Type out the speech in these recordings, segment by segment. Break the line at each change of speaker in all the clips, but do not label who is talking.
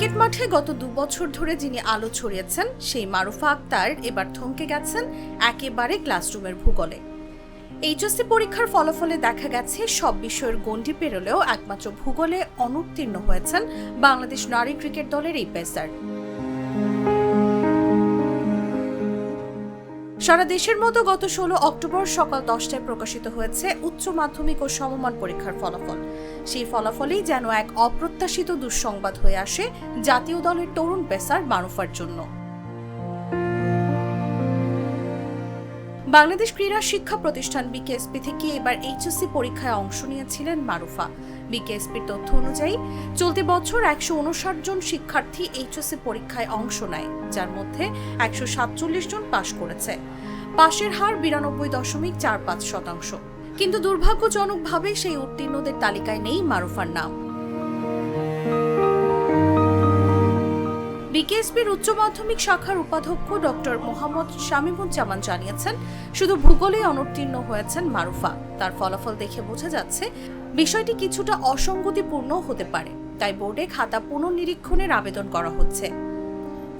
Cricket মাঠে গত দু বছর ধরে যিনি আলো ছড়িয়েছেন, সেই মারুফা আক্তার এবার থমকে গেছেন একেবারে ক্লাসরুমের ভূগোলে। এইচএসসি পরীক্ষার ফলাফলে দেখা গেছে, সব বিষয়ের গণ্ডি পেরোলেও একমাত্র ভূগোলে অনুত্তীর্ণ হয়েছেন বাংলাদেশ নারী ক্রিকেট দলের এই পেসার। সারা দেশের মতো গত ষোলো অক্টোবর সকাল দশটায় প্রকাশিত হয়েছে উচ্চ মাধ্যমিক ও সমমান পরীক্ষার ফলাফল। সেই ফলাফলেই যেন এক অপ্রত্যাশিত দুঃসংবাদ হয়ে আসে জাতীয় দলের তরুণ পেসার মারুফার জন্য। বাংলাদেশ ক্রীড়া শিক্ষা প্রতিষ্ঠান বিকেএসপি থেকে এবার এইচএসসি পরীক্ষায় অংশ নিয়েছিলেন মারুফা। বিকেএসপির তথ্য অনুযায়ী, চলতি বছর একশো উনষাট জন শিক্ষার্থী এইচএসসি পরীক্ষায় অংশ নেয়, যার মধ্যে একশো সাতচল্লিশ জন পাশ করেছে। পাশের হার বিরানব্বই দশমিক চার পাঁচ শতাংশ। কিন্তু দুর্ভাগ্যজনকভাবে সেই উত্তীর্ণদের তালিকায় নেই মারুফার নাম। বিকেএসপির উচ্চ মাধ্যমিক শাখার উপাধ্যক্ষ ডক্টর মোহাম্মদ শামীমুজ্জামান জানিয়েছেন, শুধু ভূগোলে অনুত্তীর্ণ হয়েছেন মারুফা। তার ফলাফল দেখে বোঝা যাচ্ছে, বিষয়টি কিছুটা অসঙ্গতিপূর্ণ হতে পারে। তাই বোর্ডে খাতা পুনর্নিরীক্ষণের আবেদন করা হচ্ছে।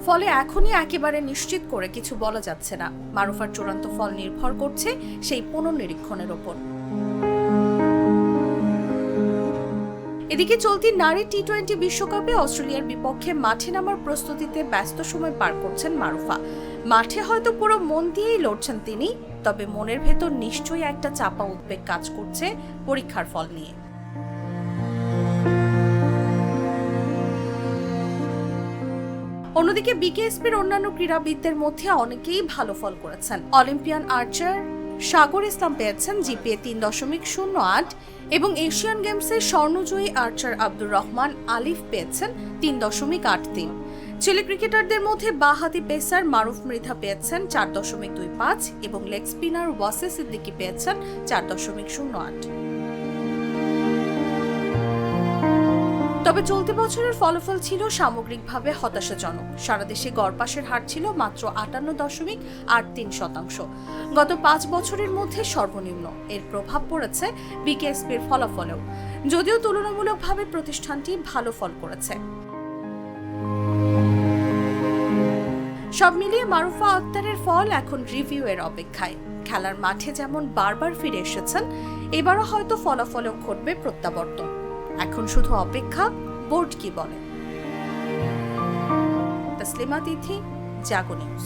ফলে এখনই একেবারে নিশ্চিত করে কিছু বলা যাচ্ছে না। মারুফার চূড়ান্ত ফল নির্ভর করছে সেই পুনর্নিরীক্ষণের ওপর। এদিকে চলতি নারী টি টোয়েন্টি বিশ্বকাপে অস্ট্রেলিয়ার বিপক্ষে মাঠে নামার প্রস্তুতিতে ব্যস্ত সময় পার করছেন মারুফা। মাঠে হয়তো পুরো মন দিয়েই লড়ছেন তিনি, তবে মনের ভেতর নিশ্চয়ই একটা চাপা উদ্বেগ কাজ করছে পরীক্ষার ফল নিয়ে। অন্যদিকে বিকেএসপির অন্যান্য ক্রীড়াবিদদের মধ্যে অনেকেই ভালো ফল করেছেন। অলিম্পিয়ান আর্চার সাগর ইসলাম পেয়েছেন জিপিএ তিন দশমিক শূন্য আট এবং এশিয়ান গেমসের স্বর্ণজয়ী আর্চার আব্দুর রহমান আলিফ পেয়েছেন তিন দশমিক আট তিন। ছেলে ক্রিকেটারদের মধ্যে বাহাতি পেসার মারুফ মৃধা পেয়েছেন চার দশমিক দুই পাঁচ এবং লেগ স্পিনার ওয়াসে সিদ্দিকি পেয়েছেন চার দশমিক শূন্য আট। তবে চলতি বছরের ফলাফল ছিল সামগ্রিকভাবে হতাশাজনক। সারা দেশে গড় পাশের হার ছিল মাত্র আটান্ন দশমিক আট তিন শতাংশ। গত পাঁচ বছরের মধ্যে সর্বনিম্ন। এর প্রভাব পড়েছে বিকেএসপির ফলাফলেও। যদিও তুলনামূলকভাবে প্রতিষ্ঠানটি ভালো ফল করেছে। সব মিলিয়ে মারুফা আক্তারের ফল এখন রিভিউ এর অপেক্ষায়। খেলার মাঠে যেমন বারবার ফিরে এসেছেন, এবারও হয়তো ফলাফলেও ঘটবে প্রত্যাবর্তন। এখন শুধু অপেক্ষা বোর্ড কি বলে? তসলিমা তিথি জাগো নিউজ।